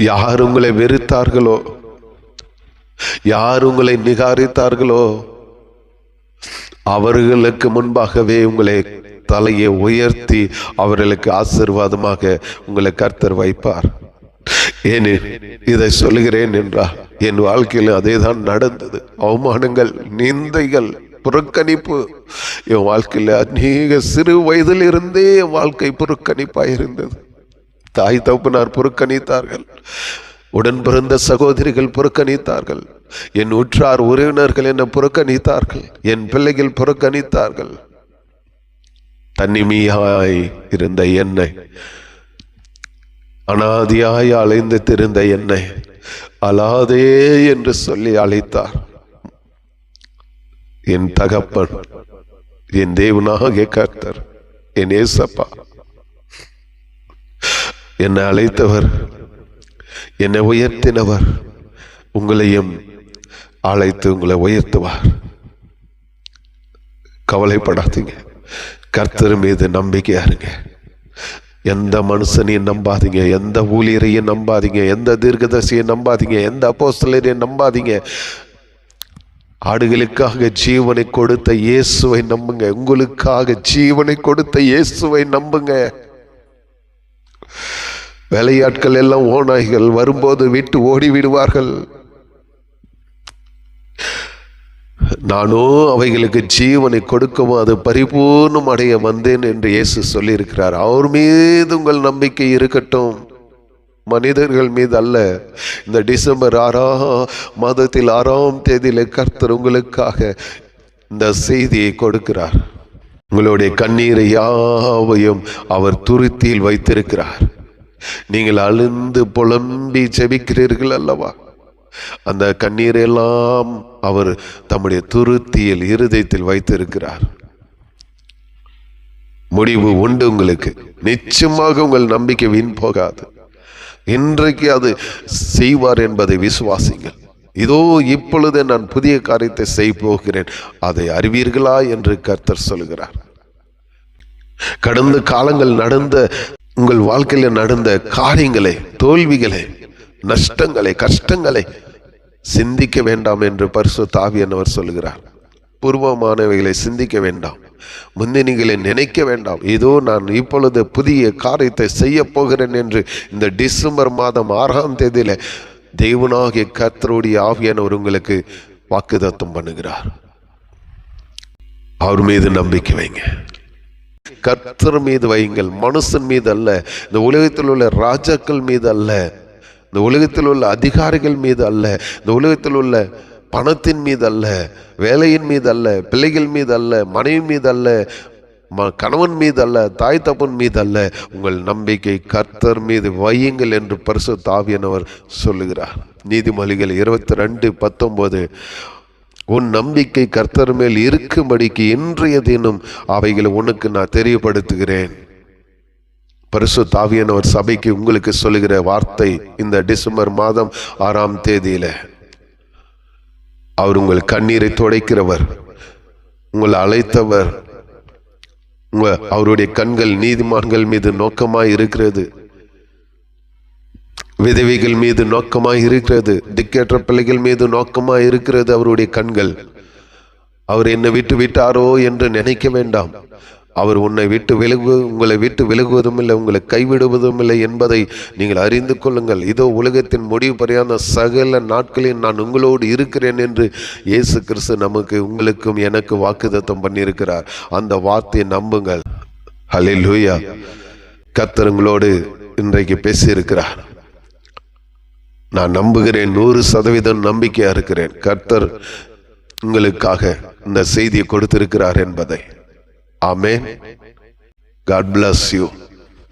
யார் உங்களை வெறுத்தார்களோ? யார் உங்களை நிகாரித்தார்களோ? அவர்களுக்கு முன்பாகவே உங்களை தலையை உயர்த்தி அவர்களுக்கு ஆசீர்வாதமாக உங்களை கர்த்தர் வைப்பார். ஏனே இதை சொல்லுகிறேன் என்றால் என் வாழ்க்கையில் அதேதான் நடந்தது. அவமானங்கள் நிந்தைகள் புறக்கணிப்பு. என் வாழ்க்கையில் அநேக சிறு வயதிலிருந்தே என் வாழ்க்கை புறக்கணிப்பாக இருந்தது தாய் தகுப்பினார் புறக்கணித்தார்கள். உடன் பிறந்த சகோதரிகள் புறக்கணித்தார்கள். என் உற்றார் உறவினர்கள் என்னை புறக்கணித்தார்கள். என் பிள்ளைகள் புறக்கணித்தார்கள். தனிமையாய் இருந்த என்னை அனாதியாய் அலைந்து திருந்த என்னை அலாதே என்று சொல்லி அழைத்தார். என் தகப்பன் என் தேவனாக கர்த்தர் என் ஏசப்பா என்னை அழைத்தவர் என்னை உயர்த்தினவர் உங்களையும் அழைத்து உங்களை உயர்த்துவார். கவலைப்படாதீங்க. கர்த்தர் மீது நம்பிக்கையா இருங்க எந்த மனுஷனையும் நம்பாதீங்க எந்த ஊழியரையும் நம்பாதீங்க எந்த தீர்க்கதரிசியை நம்பாதீங்க எந்த அப்போஸ்தலரையும் நம்பாதீங்க. ஆடுகளுக்காக ஜீவனை கொடுத்த இயேசுவை நம்புங்க. உங்களுக்காக ஜீவனை கொடுத்த இயேசுவை நம்புங்க. வேலையாட்கள் எல்லாம் ஓநாய்கள் வரும்போது விட்டு ஓடி விடுவார்கள். நானும் அவைகளுக்கு ஜீவனை கொடுக்கவும் அது பரிபூர்ணம் அடைய வந்தேன் என்று இயேசு சொல்லியிருக்கிறார். அவர் மீது உங்கள் நம்பிக்கை இருக்கட்டும். மனிதர்கள் மீது அல்ல. இந்த டிசம்பர் ஆறாம் மாதத்தில் ஆறாம் தேதியில கர்த்தர் உங்களுக்காக இந்த செய்தியை கொடுக்கிறார். உங்களுடைய கண்ணீரை யாவையும் அவர் துருத்தியில் வைத்திருக்கிறார். நீங்கள் அழுந்து புலம்பி செபிக்கிறீர்கள் அல்லவா? அந்த கண்ணீரெல்லாம் அவர் தம்முடைய துருத்தியில் இருதயத்தில் வைத்திருக்கிறார். முடிவு உண்டு உங்களுக்கு. நிச்சயமாக உங்கள் நம்பிக்கை வீண் போகாது. இன்றைக்கு அது செய்வார் என்பதை விசுவாசிங்கள் இதோ இப்பொழுது நான் புதிய காரியத்தை செய்ய போகிறேன். அதை அறிவீர்களா என்று கர்த்தர் சொல்கிறார். கடந்த காலங்கள் நடந்த உங்கள் வாழ்க்கையில் நடந்த காரியங்களை தோல்விகளை நஷ்டங்களை கஷ்டங்களை சிந்திக்க வேண்டாம் என்று பரிசு தாவியனவர் சொல்கிறார் பூர்வமானவைகளை சிந்திக்க வேண்டாம். முந்தினிகளை நினைக்க வேண்டாம். இதோ நான் இப்பொழுது புதிய காரியத்தை செய்ய போகிறேன் என்று இந்த டிசம்பர் மாதம் ஆறாம் தேதியில தெய்வனாகிய கத்தருடைய ஆவியானவர் உங்களுக்கு வாக்குதத்தம் பண்ணுகிறார். அவர் மீது நம்பிக்கை வைங்க. கர்த்தர் மீது வையுங்கள். மனுஷன் மீது அல்ல இந்த உலகத்தில் உள்ள ராஜாக்கள் மீது அல்ல இந்த உலகத்தில் உள்ள அதிகாரிகள் மீது அல்ல இந்த உலகத்தில் உள்ள பணத்தின் மீது அல்ல வேலையின் மீது அல்ல பிள்ளைகள் மீது அல்ல மனைவி மீது அல்ல ம கணவன் மீது அல்ல தாய் தப்பன் மீது அல்ல உங்கள் நம்பிக்கை கர்த்தர் மீது வையுங்கள் என்று பரிசு தாவியனவர் சொல்லுகிறார். நீதிமொழிகள் இருபத்தி ரெண்டு பத்தொம்போது. உன் நம்பிக்கை கர்த்தர் மேல் இருக்கும்படிக்கு இன்றைய தினம் அவைகளை உனக்கு நான் தெரியப்படுத்துகிறேன். பரிசு தாவியானவர் சபைக்கு உங்களுக்கு சொல்லுகிற வார்த்தை இந்த டிசம்பர் மாதம் ஆறாம் தேதியில. அவர் உங்கள் கண்ணீரை துடைக்கிறவர் உங்களை அழைத்தவர் உங்க அவருடைய கண்கள் நீதிமான்கள் மீது நோக்கமாய் இருக்கிறது. விதவைகள் மீது நோக்கமாக இருக்கிறது திக்கேற்ற பிள்ளைகள் மீது நோக்கமாக இருக்கிறது அவருடைய கண்கள். அவர் என்னை விட்டு விட்டாரோ என்று நினைக்க வேண்டாம். அவர் உன்னை விட்டு விலகு உங்களை விட்டு விலகுவதும் இல்லை உங்களை கைவிடுவதும் இல்லை என்பதை நீங்கள் அறிந்து கொள்ளுங்கள். இதோ உலகத்தின் முடிவு பரியான சகல நாட்களில் நான் உங்களோடு இருக்கிறேன் என்று இயேசு கிறிஸ்து நமக்கு உங்களுக்கும் எனக்கு வாக்குதத்தம் பண்ணியிருக்கிறார். அந்த வார்த்தையை நம்புங்கள். ஹalleluya. கர்த்தர் உங்களோடு இன்றைக்கு பேசியிருக்கிறார். நான் நம்புகிறேன் நூறு சதவீதம் நம்பிக்கையா இருக்கிறேன். கர்த்தர் உங்களுக்காக இந்த செய்தியை கொடுத்திருக்கிறார் என்பதை. ஆமே காட் பிளஸ் யூ